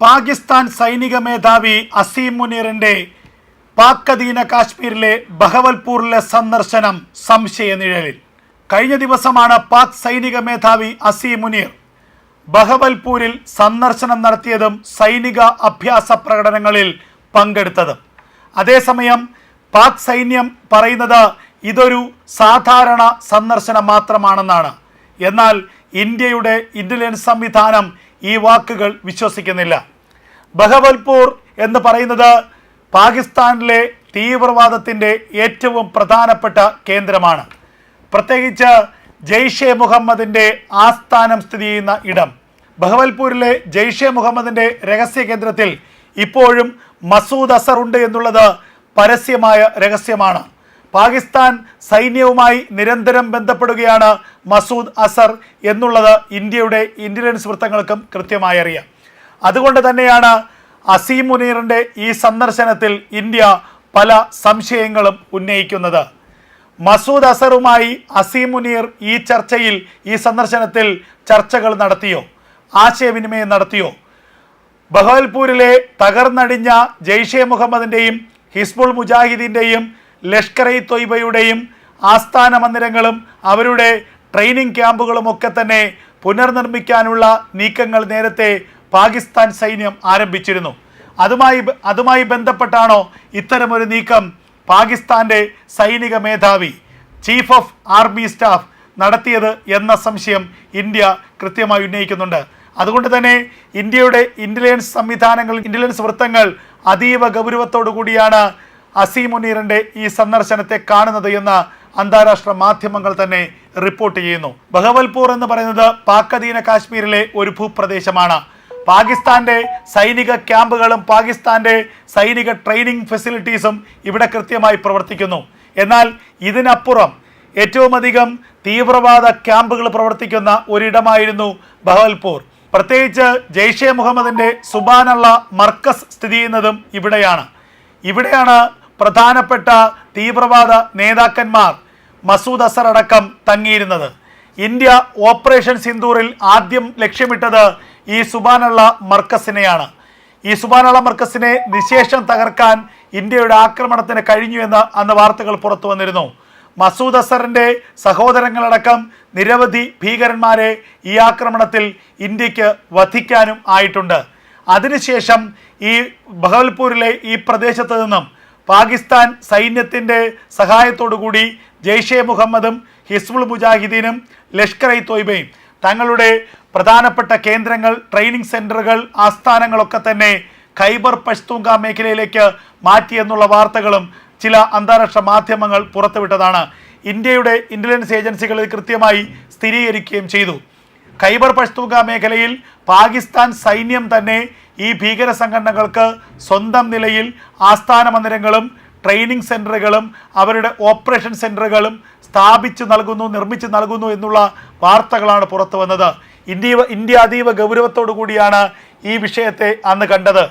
പാകിസ്ഥാൻ സൈനിക മേധാവി അസീം മുനീറിന്റെ പാക് അധീന കാശ്മീരിലെ ബഹവൽപൂരിലെ സന്ദർശനം സംശയ നിഴലിൽ കഴിഞ്ഞ ദിവസമാണ് പാക് സൈനിക മേധാവി അസീം മുനീർ ബഹവൽപൂരിൽ സന്ദർശനം നടത്തിയതും സൈനിക അഭ്യാസ പ്രകടനങ്ങളിൽ പങ്കെടുത്തതും. അതേസമയം പാക് സൈന്യം പറയുന്നത് ഇതൊരു സാധാരണ സന്ദർശനം മാത്രമാണെന്നാണ്. എന്നാൽ ഇന്ത്യയുടെ ഇന്റലിജൻസ് സംവിധാനം ഈ വാക്കുകൾ വിശ്വസിക്കുന്നില്ല. ബഹവൽപൂർ എന്ന് പറയുന്നത് പാകിസ്ഥാനിലെ തീവ്രവാദത്തിന്റെ ഏറ്റവും പ്രധാനപ്പെട്ട കേന്ദ്രമാണ്. പ്രത്യേകിച്ച് ജെയ്ഷെ മുഹമ്മദിന്റെ ആസ്ഥാനം സ്ഥിതി ചെയ്യുന്ന ഇടം. ബഹവൽപൂരിലെ ജെയ്ഷെ മുഹമ്മദിന്റെ രഹസ്യ കേന്ദ്രത്തിൽ ഇപ്പോഴും മസൂദ് അസർ ഉണ്ട് എന്നുള്ളത് പരസ്യമായ രഹസ്യമാണ്. പാകിസ്ഥാൻ സൈന്യവുമായി നിരന്തരം ബന്ധപ്പെടുകയാണ് മസൂദ് അസർ എന്നുള്ളത് ഇന്ത്യയുടെ ഇന്റലിജൻസ് വൃത്തങ്ങൾക്കും കൃത്യമായി അറിയാം. അതുകൊണ്ട് തന്നെയാണ് അസീം മുനീറിന്റെ ഈ സന്ദർശനത്തിൽ ഇന്ത്യ പല സംശയങ്ങളും ഉന്നയിക്കുന്നത്. മസൂദ് അസറുമായി അസീം മുനീർ ഈ ചർച്ചയിൽ ഈ സന്ദർശനത്തിൽ ചർച്ചകൾ നടത്തിയോ ആശയവിനിമയം നടത്തിയോ? ബഹവൽപൂരിലെ തകർന്നടിഞ്ഞ ജെയ്ഷെ മുഹമ്മദിന്റെയും ഹിസ്ബുൾ മുജാഹിദിന്റെയും ലഷ്കർ ഇ തൊയ്ബയുടെയും ആസ്ഥാന മന്ദിരങ്ങളും അവരുടെ ട്രെയിനിങ് ക്യാമ്പുകളും ഒക്കെ തന്നെ പുനർനിർമ്മിക്കാനുള്ള നീക്കങ്ങൾ നേരത്തെ പാകിസ്ഥാൻ സൈന്യം ആരംഭിച്ചിരുന്നു. അതുമായി അതുമായി ബന്ധപ്പെട്ടാണോ ഇത്തരമൊരു നീക്കം പാകിസ്ഥാന്റെ സൈനിക മേധാവി ചീഫ് ഓഫ് ആർമി സ്റ്റാഫ് നടത്തിയത് എന്ന സംശയം ഇന്ത്യ കൃത്യമായി ഉന്നയിക്കുന്നുണ്ട്. അതുകൊണ്ട് തന്നെ ഇന്ത്യയുടെ ഇന്റലിജൻസ് സംവിധാനങ്ങൾ ഇന്റലിജൻസ് വൃത്തങ്ങൾ അതീവ ഗൗരവത്തോടു കൂടിയാണ് അസീം മുനീറിന്റെ ഈ സന്ദർശനത്തെ കാണുന്നത് എന്ന് അന്താരാഷ്ട്ര മാധ്യമങ്ങൾ തന്നെ റിപ്പോർട്ട് ചെയ്യുന്നു. ബഹവൽപൂർ എന്ന് പറയുന്നത് പാക്കധീന കാശ്മീരിലെ ഒരു ഭൂപ്രദേശമാണ്. പാകിസ്ഥാന്റെ സൈനിക ക്യാമ്പുകളും പാകിസ്ഥാന്റെ സൈനിക ട്രെയിനിങ് ഫെസിലിറ്റീസും ഇവിടെ കൃത്യമായി പ്രവർത്തിക്കുന്നു. എന്നാൽ ഇതിനപ്പുറം ഏറ്റവും അധികം തീവ്രവാദ ക്യാമ്പുകൾ പ്രവർത്തിക്കുന്ന ഒരിടമായിരുന്നു ബഹവൽപൂർ. പ്രത്യേകിച്ച് ജെയ്ഷെ മുഹമ്മദിന്റെ സുബാനുള്ള മർക്കസ് സ്ഥിതി ചെയ്യുന്നതും ഇവിടെയാണ്. ഇവിടെയാണ് പ്രധാനപ്പെട്ട തീവ്രവാദ നേതാക്കന്മാർ മസൂദ് അസർ അടക്കം തങ്ങിയിരുന്നത്. ഇന്ത്യ ഓപ്പറേഷൻ സിന്ദൂറിൽ ആദ്യം ലക്ഷ്യമിട്ടത് ഈ സുബാനുള്ള മർക്കസിനെയാണ്. ഈ സുബാനുള്ള മർക്കസിനെ നിശേഷം തകർക്കാൻ ഇന്ത്യയുടെ ആക്രമണത്തിന് കഴിഞ്ഞു എന്ന് അന്ന് വാർത്തകൾ പുറത്തു വന്നിരുന്നു. മസൂദ് അസറിന്റെ സഹോദരങ്ങളടക്കം നിരവധി ഭീകരന്മാരെ ഈ ആക്രമണത്തിൽ ഇന്ത്യയ്ക്ക് വധിക്കാനും ആയിട്ടുണ്ട്. അതിനുശേഷം ഈ ബഹവൽപൂരിലെ ഈ പ്രദേശത്ത് നിന്നും പാകിസ്ഥാൻ സൈന്യത്തിന്റെ സഹായത്തോടുകൂടി ജെയ്ഷെ മുഹമ്മദും ഹിസ്ബുൾ മുജാഹിദീനും ലഷ്കർ ഇ തോയ്ബയും തങ്ങളുടെ പ്രധാനപ്പെട്ട കേന്ദ്രങ്ങൾ ട്രെയിനിങ് സെന്ററുകൾ ആസ്ഥാനങ്ങളൊക്കെ തന്നെ ഖൈബർ പഷ്തൂങ്ക മേഖലയിലേക്ക് മാറ്റിയെന്നുള്ള വാർത്തകളും ചില അന്താരാഷ്ട്ര മാധ്യമങ്ങൾ പുറത്തുവിട്ടതാണ്. ഇന്ത്യയുടെ ഇന്റലിജൻസ് ഏജൻസികൾ കൃത്യമായി സ്ഥിരീകരിക്കുകയും ചെയ്തു. ഖൈബർ പഷ്തൂക മേഖലയിൽ പാകിസ്ഥാൻ സൈന്യം തന്നെ ഈ ഭീകര സംഘടനകൾക്ക് സ്വന്തം നിലയിൽ ആസ്ഥാന മന്ദിരങ്ങളും ട്രെയിനിങ് സെന്ററുകളും അവരുടെ ഓപ്പറേഷൻ സെന്ററുകളും സ്ഥാപിച്ചു നൽകുന്നു നിർമ്മിച്ചു നൽകുന്നു എന്നുള്ള വാർത്തകളാണ് പുറത്തു വന്നത് ഇന്ത്യ ഇന്ത്യ അതീവ ഗൗരവത്തോടു കൂടിയാണ് ഈ വിഷയത്തെ അന്ന് കണ്ടത്.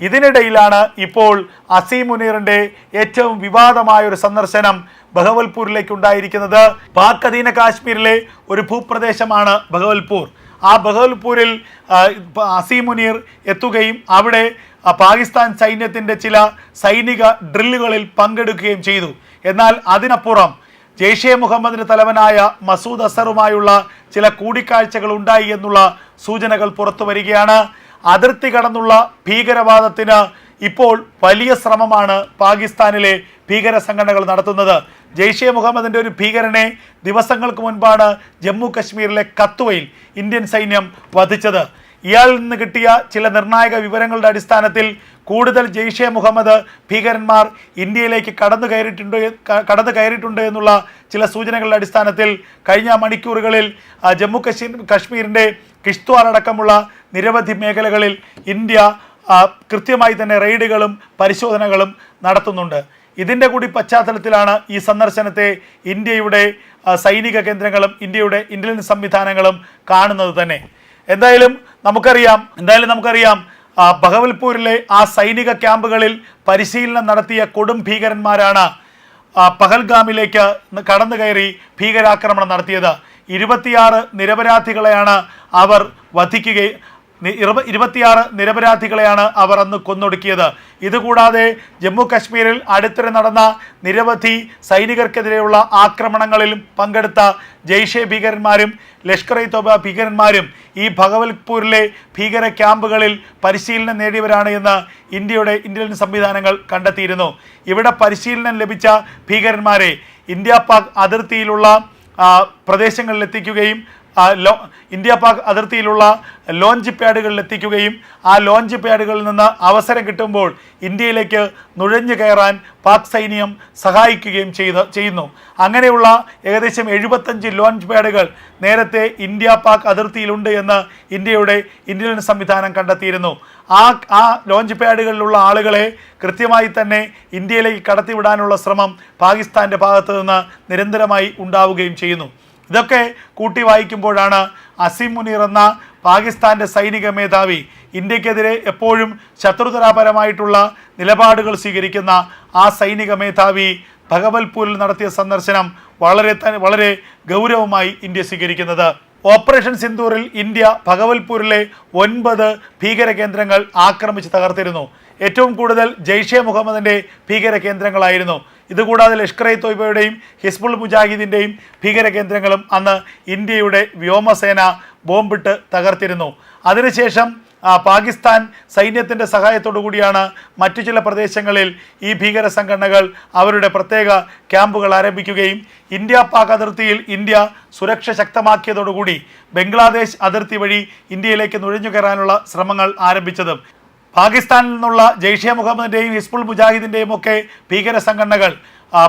ഇതിനിടയിലാണ് ഇപ്പോൾ അസീം മുനീറിന്റെ ഏറ്റവും വിവാദമായ ഒരു സന്ദർശനം ബഹവൽപൂരിലേക്ക് ഉണ്ടായിരിക്കുന്നത്. പാക് അധീന കാശ്മീരിലെ ഒരു ഭൂപ്രദേശമാണ് ബഹവൽപൂർ ആ ബഹവൽപൂരിൽ അസീം മുനീർ എത്തുകയും അവിടെ പാകിസ്ഥാൻ സൈന്യത്തിന്റെ ചില സൈനിക ഡ്രില്ലുകളിൽ പങ്കെടുക്കുകയും ചെയ്തു. എന്നാൽ അതിനപ്പുറം ജെയ്ഷെ മുഹമ്മദിന്റെ തലവനായ മസൂദ് അസറുമായുള്ള ചില കൂടിക്കാഴ്ചകൾ ഉണ്ടായി എന്നുള്ള സൂചനകൾ പുറത്തു വരികയാണ്. അതിർത്തി കടന്നുള്ള ഭീകരവാദത്തിന് ഇപ്പോൾ വലിയ ശ്രമമാണ് പാകിസ്ഥാനിലെ ഭീകര സംഘടനകൾ നടത്തുന്നത്. ജെയ്ഷെ മുഹമ്മദിന്റെ ഒരു ഭീകരനെ ദിവസങ്ങൾക്ക് മുൻപാണ് ജമ്മു കശ്മീരിലെ കത്തുവയിൽ ഇന്ത്യൻ സൈന്യം വധിച്ചത്. ഇയാളിൽ നിന്ന് കിട്ടിയ ചില നിർണായക വിവരങ്ങളുടെ അടിസ്ഥാനത്തിൽ കൂടുതൽ ജെയ്ഷെ മുഹമ്മദ് ഭീകരന്മാർ ഇന്ത്യയിലേക്ക് കടന്നു കയറിയിട്ടുണ്ട് കടന്നു കയറിയിട്ടുണ്ട് എന്നുള്ള ചില സൂചനകളുടെ അടിസ്ഥാനത്തിൽ കഴിഞ്ഞ മണിക്കൂറുകളിൽ ജമ്മു കശ്മീർ കശ്മീരിന്റെ കിഷ്ത്വാർ അടക്കമുള്ള നിരവധി മേഖലകളിൽ ഇന്ത്യ കൃത്യമായി തന്നെ റെയ്ഡുകളും പരിശോധനകളും നടത്തുന്നുണ്ട്. ഇതിന്റെ കൂടി പശ്ചാത്തലത്തിലാണ് ഈ സന്ദർശനത്തെ ഇന്ത്യയുടെ സൈനിക കേന്ദ്രങ്ങളും ഇന്ത്യയുടെ ഇന്റലിജൻസ് സംവിധാനങ്ങളും കാണുന്നത് തന്നെ. എന്തായാലും നമുക്കറിയാം എന്തായാലും നമുക്കറിയാം ബഹവൽപൂരിലെ ആ സൈനിക ക്യാമ്പുകളിൽ പരിശീലനം നടത്തിയ കൊടും ഭീകരന്മാരാണ് പഹൽഗാമിലേക്ക് കടന്നു കയറി ഭീകരാക്രമണം നടത്തിയത്. ഇരുപത്തിയാറ് നിരപരാധികളെയാണ് അവർ വധിക്കുകയും ഇരുപത്തിയാറ് നിരപരാധികളെയാണ് അവർ അന്ന് കൊന്നൊടുക്കിയത്. ഇതുകൂടാതെ ജമ്മു കശ്മീരിൽ അടുത്തിടെ നടന്ന നിരവധി സൈനികർക്കെതിരെയുള്ള ആക്രമണങ്ങളിൽ പങ്കെടുത്ത ജെയ്ഷെ ഭീകരന്മാരും ലഷ്കർ ഇ തോബ ഭീകരന്മാരും ഈ ഭഗവൽപൂരിലെ ഭീകര ക്യാമ്പുകളിൽ പരിശീലനം നേടിയവരാണ് എന്ന് ഇന്ത്യയുടെ ഇന്റലിജൻസ് സംവിധാനങ്ങൾ കണ്ടെത്തിയിരുന്നു. ഇവിടെ പരിശീലനം ലഭിച്ച ഭീകരന്മാരെ ഇന്ത്യ പാക് അതിർത്തിയിലുള്ള പ്രദേശങ്ങളിൽ എത്തിക്കുകയും ലോ ഇന്ത്യ പാക് അതിർത്തിയിലുള്ള ലോഞ്ച് പാഡുകളിൽ എത്തിക്കുകയും ആ ലോഞ്ച് പാഡുകളിൽ നിന്ന് അവസരം കിട്ടുമ്പോൾ ഇന്ത്യയിലേക്ക് നുഴഞ്ഞു കയറാൻ പാക് സൈന്യം സഹായിക്കുകയും ചെയ്ത് ചെയ്യുന്നു. അങ്ങനെയുള്ള ഏകദേശം എഴുപത്തഞ്ച് ലോഞ്ച് പാഡുകൾ നേരത്തെ ഇന്ത്യ പാക് അതിർത്തിയിലുണ്ട് എന്ന് ഇന്ത്യയുടെ ഇന്ത്യൻ സംവിധാനം കണ്ടെത്തിയിരുന്നു. ആ ആ ലോഞ്ച് പാഡുകളിലുള്ള ആളുകളെ കൃത്യമായി തന്നെ ഇന്ത്യയിലേക്ക് കടത്തിവിടാനുള്ള ശ്രമം പാകിസ്ഥാന്റെ ഭാഗത്തു നിന്ന് നിരന്തരമായി ഉണ്ടാവുകയും ചെയ്യുന്നു. ഇതൊക്കെ കൂട്ടി വായിക്കുമ്പോഴാണ് അസീം മുനീർ എന്ന പാകിസ്ഥാന്റെ സൈനിക മേധാവി ഇന്ത്യക്കെതിരെ എപ്പോഴും ശത്രുതരാപരമായിട്ടുള്ള നിലപാടുകൾ സ്വീകരിക്കുന്ന ആ സൈനിക മേധാവി ഭഗവൽപൂരിൽ നടത്തിയ സന്ദർശനം വളരെ വളരെ ഗൗരവമായി ഇന്ത്യ സ്വീകരിക്കുന്നത്. ഓപ്പറേഷൻ സിന്ദൂറിൽ ഇന്ത്യ ഭഗവൽപൂരിലെ ഒൻപത് ഭീകര കേന്ദ്രങ്ങൾ ആക്രമിച്ച് തകർത്തിരുന്നു. ഏറ്റവും കൂടുതൽ ജെയ്ഷെ മുഹമ്മദിന്റെ ഭീകര കേന്ദ്രങ്ങളായിരുന്നു. ഇതുകൂടാതെ ലഷ്കർ ഇ തോയ്ബയുടെയും ഹിസ്ബുൾ മുജാഹിദിന്റെയും ഭീകര കേന്ദ്രങ്ങളും അന്ന് ഇന്ത്യയുടെ വ്യോമസേന ബോംബിട്ട് തകർത്തിരുന്നു. അതിനുശേഷം പാകിസ്ഥാൻ സൈന്യത്തിന്റെ സഹായത്തോടു കൂടിയാണ് മറ്റു ചില പ്രദേശങ്ങളിൽ ഈ ഭീകര സംഘടനകൾ അവരുടെ പ്രത്യേക ക്യാമ്പുകൾ ആരംഭിക്കുകയും ഇന്ത്യ പാക് അതിർത്തിയിൽ ഇന്ത്യ സുരക്ഷ ശക്തമാക്കിയതോടുകൂടി ബംഗ്ലാദേശ് അതിർത്തി വഴി ഇന്ത്യയിലേക്ക് നുഴഞ്ഞു കയറാനുള്ള ശ്രമങ്ങൾ ആരംഭിച്ചതും. പാകിസ്ഥാനിൽ നിന്നുള്ള ജെയ്ഷെ മുഹമ്മദിന്റെയും ഹിസ്ബുൾ മുജാഹിദിന്റെയും ഒക്കെ ഭീകര സംഘടനകൾ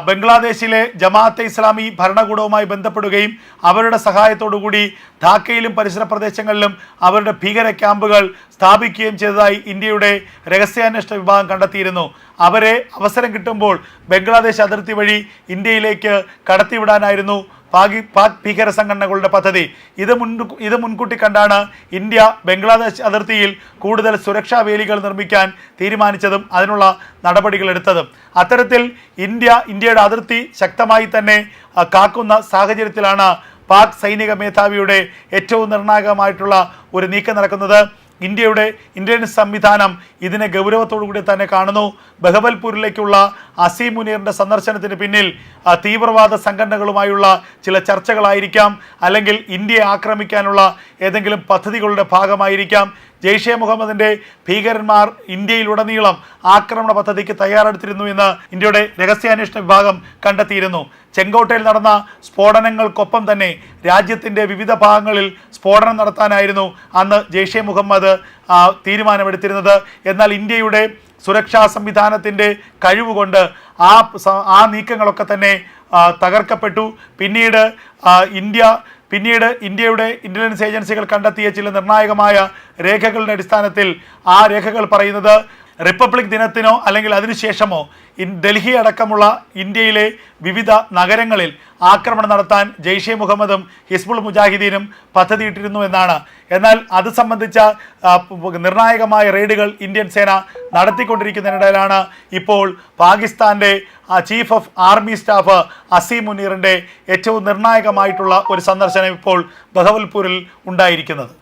ബംഗ്ലാദേശിലെ ജമാഅത്തെ ഇസ്ലാമി ഭരണകൂടവുമായി ബന്ധപ്പെടുകയും അവരുടെ സഹായത്തോടുകൂടി ധാക്കയിലും പരിസര പ്രദേശങ്ങളിലും അവരുടെ ഭീകര ക്യാമ്പുകൾ സ്ഥാപിക്കുകയും ചെയ്തതായി ഇന്ത്യയുടെ രഹസ്യാന്വേഷണ വിഭാഗം കണ്ടെത്തിയിരുന്നു. അവരെ അവസരം കിട്ടുമ്പോൾ ബംഗ്ലാദേശ് അതിർത്തി വഴി ഇന്ത്യയിലേക്ക് കടത്തിവിടാനായിരുന്നു പാകി പാക് ഭീകര സംഘടനകളുടെ പദ്ധതി. ഇത് മുൻ ഇത് മുൻകൂട്ടി കണ്ടാണ് ഇന്ത്യ ബംഗ്ലാദേശ് അതിർത്തിയിൽ കൂടുതൽ സുരക്ഷാ വേലികൾ നിർമ്മിക്കാൻ തീരുമാനിച്ചതും അതിനുള്ള നടപടികൾ എടുത്തതും. അത്തരത്തിൽ ഇന്ത്യ ഇന്ത്യയുടെ അതിർത്തി ശക്തമായി തന്നെ കാക്കുന്ന സാഹചര്യത്തിലാണ് പാക് സൈനിക മേധാവിയുടെ ഏറ്റവും നിർണായകമായിട്ടുള്ള ഒരു നീക്കം നടക്കുന്നത്. ഇന്ത്യയുടെ ഇന്ത്യൻ സംവിധാനം ഇതിനെ ഗൗരവത്തോടു കൂടി തന്നെ കാണുന്നു. ബഹബൽപൂരിലേക്കുള്ള അസീം മുനീറിന്റെ സന്ദർശനത്തിന് പിന്നിൽ തീവ്രവാദ സംഘടനകളുമായുള്ള ചില ചർച്ചകളായിരിക്കാം. അല്ലെങ്കിൽ ഇന്ത്യയെ ആക്രമിക്കാനുള്ള ഏതെങ്കിലും പദ്ധതികളുടെ ഭാഗമായിരിക്കാം. ജെയ്ഷെ മുഹമ്മദിന്റെ ഭീകരന്മാർ ഇന്ത്യയിലുടനീളം ആക്രമണ പദ്ധതിക്ക് തയ്യാറെടുത്തിരുന്നു എന്ന് ഇന്ത്യയുടെ രഹസ്യാന്വേഷണ വിഭാഗം കണ്ടെത്തിയിരുന്നു. ചെങ്കോട്ടയിൽ നടന്ന സ്ഫോടനങ്ങൾക്കൊപ്പം തന്നെ രാജ്യത്തിന്റെ വിവിധ ഭാഗങ്ങളിൽ സ്ഫോടനം നടത്താനായിരുന്നു അന്ന് ജെയ്ഷെ മുഹമ്മദ് തീരുമാനമെടുത്തിരുന്നത്. എന്നാൽ ഇന്ത്യയുടെ സുരക്ഷാ സംവിധാനത്തിന്റെ കഴിവുകൊണ്ട് ആ ആ നീക്കങ്ങളൊക്കെ തന്നെ തകർക്കപ്പെട്ടു. പിന്നീട് ഇന്ത്യ പിന്നീട് ഇന്ത്യയുടെ ഇന്റലിജൻസ് ഏജൻസികൾ കണ്ടെത്തിയ ചില നിർണായകമായ രേഖകളുടെ അടിസ്ഥാനത്തിൽ ആ രേഖകൾ പറയുന്നത് റിപ്പബ്ലിക് ദിനത്തിനോ അല്ലെങ്കിൽ അതിനുശേഷമോ ഡൽഹി അടക്കമുള്ള ഇന്ത്യയിലെ വിവിധ നഗരങ്ങളിൽ ആക്രമണം നടത്താൻ ജെയ്ഷെ മുഹമ്മദും ഹിസ്ബുൾ മുജാഹിദീനും പദ്ധതിയിട്ടിരുന്നു എന്നാണ്. എന്നാൽ അത് സംബന്ധിച്ച നിർണായകമായ റെയ്ഡുകൾ ഇന്ത്യൻ സേന നടത്തിക്കൊണ്ടിരിക്കുന്നതിനിടയിലാണ് ഇപ്പോൾ പാകിസ്ഥാന്റെ chief of army staff Asim മുനീറിന്റെ ഏറ്റവും നിർണായകമായിട്ടുള്ള ഒരു സന്ദർശനം ഇപ്പോൾ ബഹവൽപൂരിൽ ഉണ്ടായിരിക്കുന്നത്.